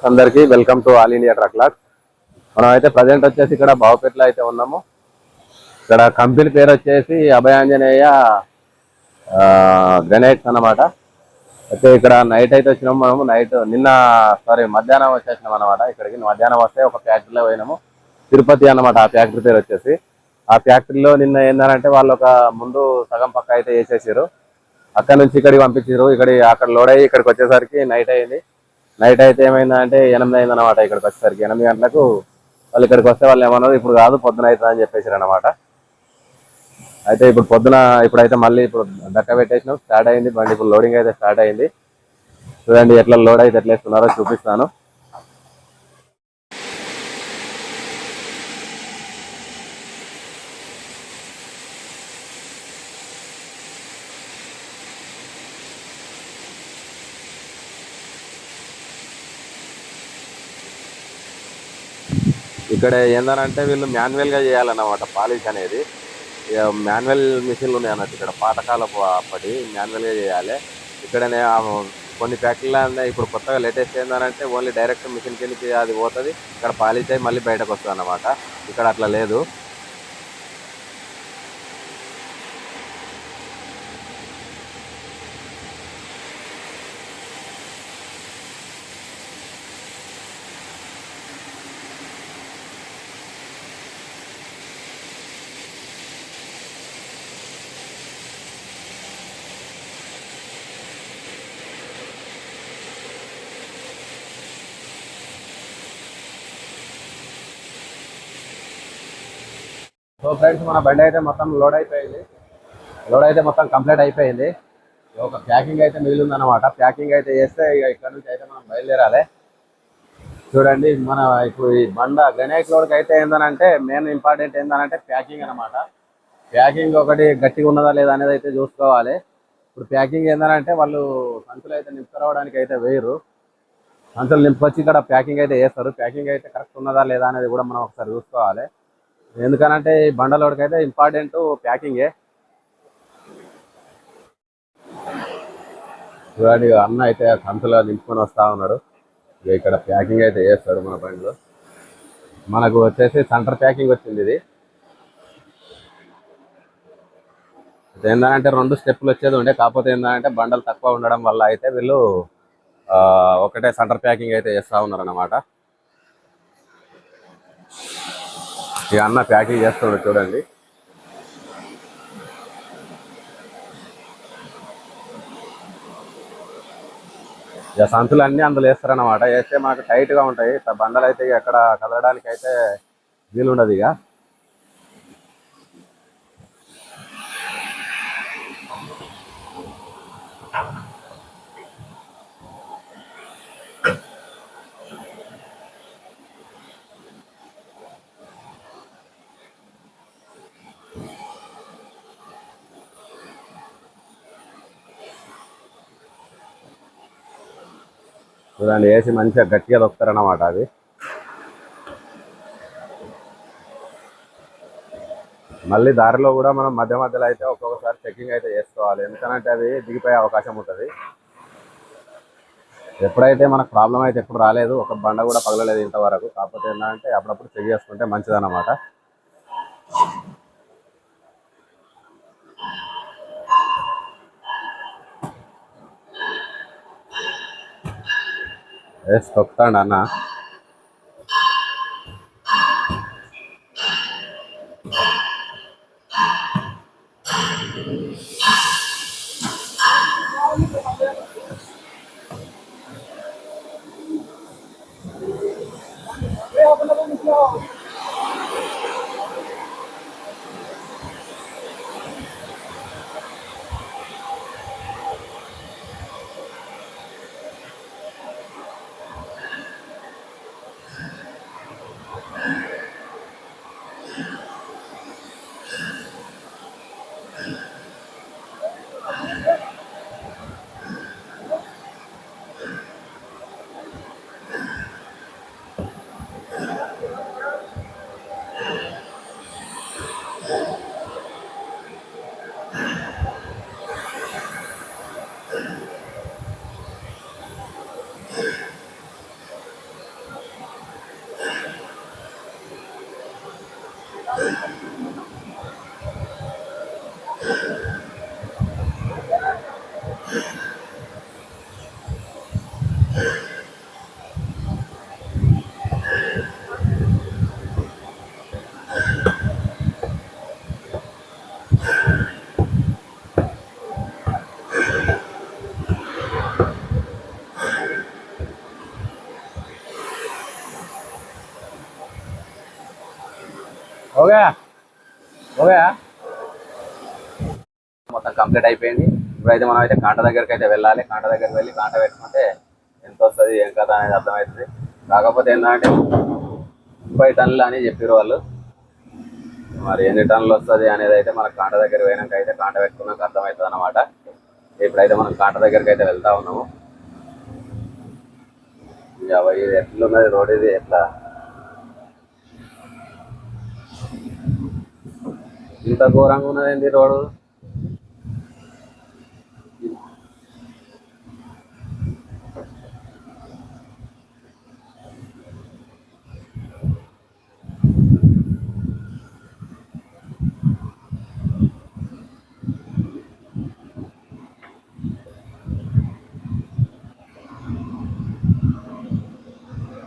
Friends అందరికీ welcome to all India truck lock మనం అయితే ప్రజెంట్ వచ్చేసి ఇక్కడ బావుపేటలో అయితే ఉన్నాము. ఇక్కడ కంపెనీ పేరు వచ్చేసి అభయాంజనేయ గ్రెనైట్స్ అన్నమాట. అయితే ఇక్కడ నైట్ అయితే వచ్చినాము మనము. నైట్ నిన్న సారీ మధ్యాహ్నం వచ్చేసినాం అనమాట ఇక్కడికి మధ్యాహ్నం వస్తే ఒక ఫ్యాక్టరీలో పోయినాము. తిరుపతి అన్నమాట ఆ ఫ్యాక్టరీ పేరు వచ్చేసి. ఆ ఫ్యాక్టరీలో నిన్న ఏంటంటే వాళ్ళు ఒక ముందు సగం పక్క అయితే వేసేసారు అక్కడ నుంచి ఇక్కడికి పంపించారు ఇక్కడ అక్కడ లోడ్ అయ్యి ఇక్కడికి వచ్చేసరికి నైట్ అయింది. నైట్ అయితే ఏమైందంటే ఎనిమిది అయింది అనమాట ఇక్కడికి వచ్చేసరికి. ఎనిమిది గంటలకు వాళ్ళు ఇక్కడికి వస్తే వాళ్ళు ఏమన్నారు ఇప్పుడు కాదు పొద్దున అవుతుంది అని చెప్పేసారు అనమాట అయితే ఇప్పుడు పొద్దున ఇప్పుడైతే మళ్ళీ ఇప్పుడు దక్క పెట్టేసినాం. స్టార్ట్ అయింది బండి ఇప్పుడు లోడింగ్ అయితే స్టార్ట్ అయింది. చూడండి ఎట్లా లోడ్ అయితే ఎట్లా ఇస్తున్నారో చూపిస్తాను. ఇక్కడ ఏందనంటే వీళ్ళు మాన్యువల్గా చేయాలన్నమాట పాలిష్ అనేది. మాన్యువల్ మిషన్లు ఉన్నాయి అన్నట్టు ఇక్కడ పాతకాలపు అప్పటి మాన్యువల్గా చేయాలి ఇక్కడనే కొన్ని కొన్ని ఫ్యాక్టరీలు ఇప్పుడు కొత్తగా లేటెస్ట్ ఏంటంటే ఓన్లీ డైరెక్ట్ మిషన్ కిందకి అది పోతుంది. ఇక్కడ పాలిష్ అయ్యి మళ్ళీ బయటకు వస్తుంది అన్నమాట ఇక్కడ అట్లా లేదు. సో ఫ్రెండ్స్ మన బండి అయితే మొత్తం లోడ్ అయిపోయింది. లోడ్ అయితే మొత్తం కంప్లీట్ అయిపోయింది. ఒక ప్యాకింగ్ అయితే మిగిలింది అనమాట ప్యాకింగ్ అయితే చేస్తే ఇక ఇక్కడ నుంచి అయితే మనం బయలుదేరాలి. చూడండి మన ఇప్పుడు ఈ బండ గణేష్ లోడ్కి అయితే ఏందనంటే మెయిన్ ఇంపార్టెంట్ ఏందనంటే ప్యాకింగ్ అనమాట ప్యాకింగ్ ఒకటి గట్టిగా ఉన్నదా లేదా అనేది అయితే చూసుకోవాలి. ఇప్పుడు ప్యాకింగ్ ఏందనంటే వాళ్ళు సంచులు అయితే నింపుకురావడానికి అయితే వేయరు. సంచులు నింపుకొచ్చి ఇక్కడ ప్యాకింగ్ అయితే చేస్తారు. ప్యాకింగ్ అయితే కరెక్ట్ ఉన్నదా లేదా అనేది కూడా మనం ఒకసారి చూసుకోవాలి. ఎందుకనంటే ఈ బండలోడికి ఇంపార్టెంట్ ప్యాకింగే. చూడండి అన్న అయితే సంతలో నింపుకొని వస్తా ఉన్నాడు. ఇక్కడ ప్యాకింగ్ అయితే చేస్తాడు మన బండిలో. మనకు వచ్చేసి సెంటర్ ప్యాకింగ్ వచ్చింది ఇది. ఏంటంటే రెండు స్టెప్పులు వచ్చేది ఉండే. కాకపోతే ఏంటంటే బండలు తక్కువ ఉండడం వల్ల అయితే వీళ్ళు ఒకటే సెంటర్ ప్యాకింగ్ అయితే చేస్తా ఉన్నారు ఈ ఇక అన్న ప్యాకింగ్ చేస్తాడు చూడండి. ఇక సంతులు అన్ని అందులో వేస్తారన్నమాట. వేస్తే మనకు టైట్గా ఉంటాయి. బండలు అయితే ఎక్కడ కదలడానికి అయితే వీలు ఉండదు ఇక. చూడండి వేసి మంచిగా గట్టిగా దొక్కుతారన్నమాట అది. మళ్ళీ దారిలో కూడా మనం మధ్య మధ్యలో అయితే ఒక్కొక్కసారి చెకింగ్ అయితే చేసుకోవాలి. ఎందుకంటే అది దిగిపోయే అవకాశం ఉంటుంది. ఎప్పుడైతే మనకు ప్రాబ్లం అయితే ఎప్పుడు రాలేదు ఒక బండ కూడా పగలలేదు ఇంతవరకు. కాకపోతే ఏంటంటే అప్పుడప్పుడు చెక్ చేసుకుంటే మంచిదన్నమాట. ezt ಹೋಗ್ತಾಣ ఓకే. ఓకే. మొత్తం కంప్లీట్ అయిపోయింది. ఇప్పుడైతే మనం అయితే కాంట దగ్గరికి అయితే వెళ్ళాలి. కాంట దగ్గరికి వెళ్ళి కాంట పెట్టుకుంటే ఎంత వస్తుంది ఏం కదా అనేది అర్థమవుతుంది. కాకపోతే ఏంటంటే ముప్పై టన్నులు అని చెప్పారు వాళ్ళు. మరి ఎన్ని టన్నులు వస్తుంది అనేది అయితే మనకు కాంట దగ్గర పోయినాక అయితే కాంట పెట్టుకున్నాక అర్థమవుతుంది అనమాట ఇప్పుడైతే మనం కాంట దగ్గరికి అయితే వెళ్తా ఉన్నాము. ఇది ఎట్లున్నది రోడ్ ఇది? ఎట్లా? ఇంత ఘోరంగా ఉన్నదండి రోడ్డు?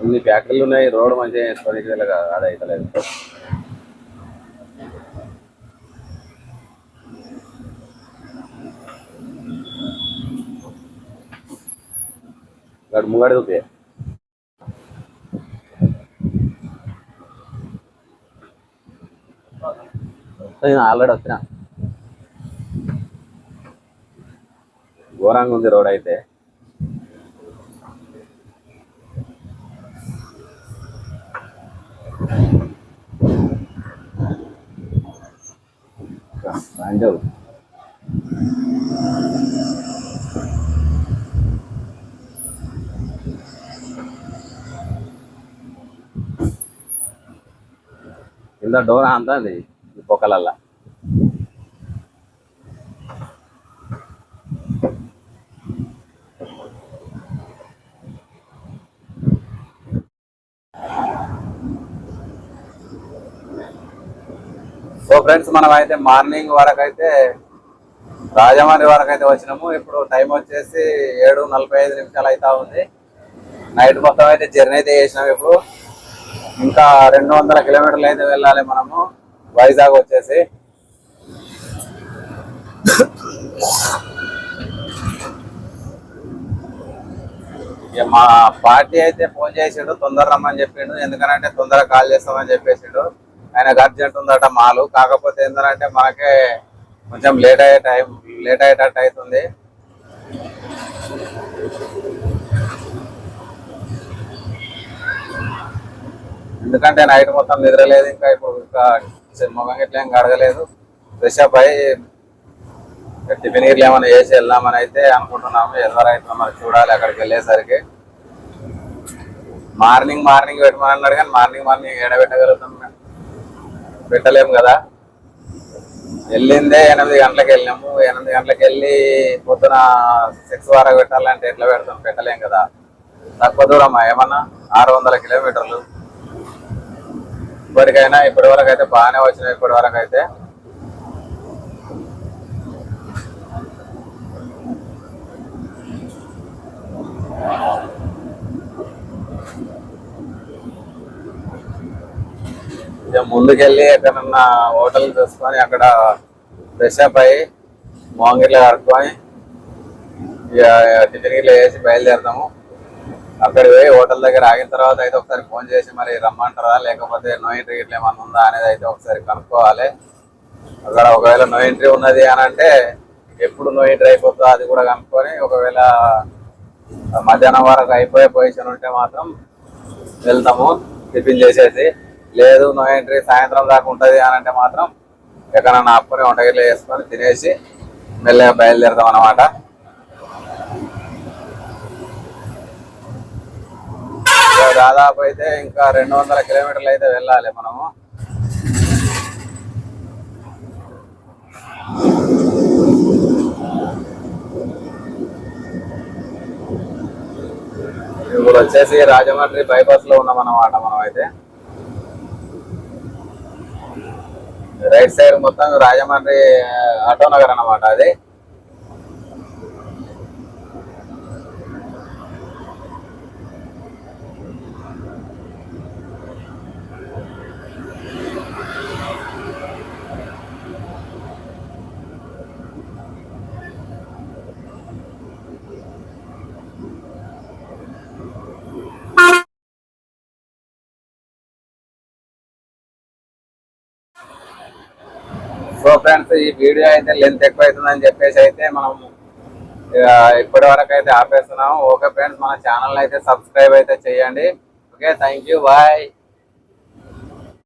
అన్ని ఫ్యాక్టరీలు ఉన్నాయి రోడ్డు మంచిగా వేసుకోనికి వీళ్ళకి అది అవుతలేదు గడు ముంగడి చూపే ఆల్రెడీ వచ్చిన ఘోరంగా ఉంది రోడ్ అయితే Panjang. కింద డోర్ అంతా అది ఈ సో ఫ్రెండ్స్ మనం అయితే మార్నింగ్ వరకు అయితే రాజమండ్రి వరకు అయితే వచ్చినాము. ఇప్పుడు టైం వచ్చేసి ఏడు నలభై ఐదు నిమిషాలు అయితే ఉంది. నైట్ మొత్తం అయితే జర్నీ అయితే చేసినాం ఇప్పుడు. ఇంకా రెండు వందల కిలోమీటర్లు అయితే వెళ్ళాలి మనము. వైజాగ్ వచ్చేసి. ఇక మా పార్టీ అయితే ఫోన్ చేసిండు తొందర రమ్మని చెప్పిండు. ఎందుకంటే తొందరగా కాల్ చేస్తామని చెప్పేసాడు. ఆయనకు అర్జెంట్ ఉందట మాలు. కాకపోతే ఏంటంటే మనకే కొంచెం లేట్ అయ్యే టైం లేట్ అయ్యేటట్టు అవుతుంది. ఎందుకంటే నైట్ మొత్తం నిద్రలేదు ఇంకా ఇప్పుడు ఇంకా ముఖం ఇట్లా ఏం కడగలేదు. ఫ్రెష్ అప్ అయ్యి టిఫిన్ గిట్ల ఏమైనా చేసి వెళ్దామని అయితే అనుకుంటున్నాము. ఎవరైతే మరి చూడాలి అక్కడికి వెళ్ళేసరికి. మార్నింగ్ మార్నింగ్ పెట్టమని అన్నాడు కానీ మార్నింగ్ మార్నింగ్ ఎడ పెట్టగలుగుతాం పెట్టలేము కదా. వెళ్ళిందే ఎనిమిది గంటలకు వెళ్ళినాము. ఎనిమిది గంటలకు వెళ్ళి పొద్దున సిక్స్ వరకు పెట్టాలంటే ఎట్లా పెడతాం? పెట్టలేం కదా. తక్కువ దూరమా ఏమన్నా? ఆరు వందల కిలోమీటర్లు. ఇప్పటికైనా ఇప్పటి వరకు అయితే బాగానే వచ్చినాయి ఇప్పటి వరకు అయితే ఇక ముందుకెళ్ళి ఎక్కడన్నా హోటల్ చూసుకొని అక్కడ ఫ్రెష్ అప్ అయ్యి మోంగిట్లో కడుక్కొని ఇక టిఫిన్ గిట్లు వేసి బయలుదేరుతాము. అక్కడ పోయి హోటల్ దగ్గర ఆగిన తర్వాత అయితే ఒకసారి ఫోన్ చేసి మరి రమ్మంటారా? లేకపోతే నో ఎంట్రీ ఇట్లా ఏమన్నా ఉందా అనేది అయితే ఒకసారి కనుక్కోవాలి. అక్కడ ఒకవేళ నో ఎంట్రీ ఉన్నది అని అంటే ఎప్పుడు నో ఎంట్రీ అయిపోతుందో అది కూడా కనుక్కొని ఒకవేళ మధ్యాహ్నం వరకు అయిపోయే పొజిషన్ ఉంటే మాత్రం వెళ్తాము టిఫిన్ చేసేసి. లేదు నో ఎంట్రీ సాయంత్రం దాకా ఉంటుంది అని అంటే మాత్రం ఎక్కడన్నా ఆపుకొని వంటగిరిలో వేసుకొని తినేసి మెల్లగా బయలుదేరుతాం అన్నమాట ఇక దాదాపు అయితే ఇంకా రెండు వందల కిలోమీటర్లు అయితే వెళ్ళాలి మనము. ఇప్పుడు వచ్చేసి రాజమండ్రి బైపాస్లో ఉన్నాం అన్నమాట మనం అయితే. రైట్ సైడ్ మొత్తం రాజమండ్రి ఆటో నగర్ అన్నమాట అది. ఫ్రెండ్స్ ఈ వీడియో అయితే లెంత్ ఎక్కువ అవుతుందని చెప్పేసి అయితే మనం ఇప్పటి వరకు అయితే ఆపేస్తున్నాము. ఓకే ఫ్రెండ్స్ మన ఛానల్ అయితే సబ్స్క్రైబ్ అయితే చేయండి. Okay thank you bye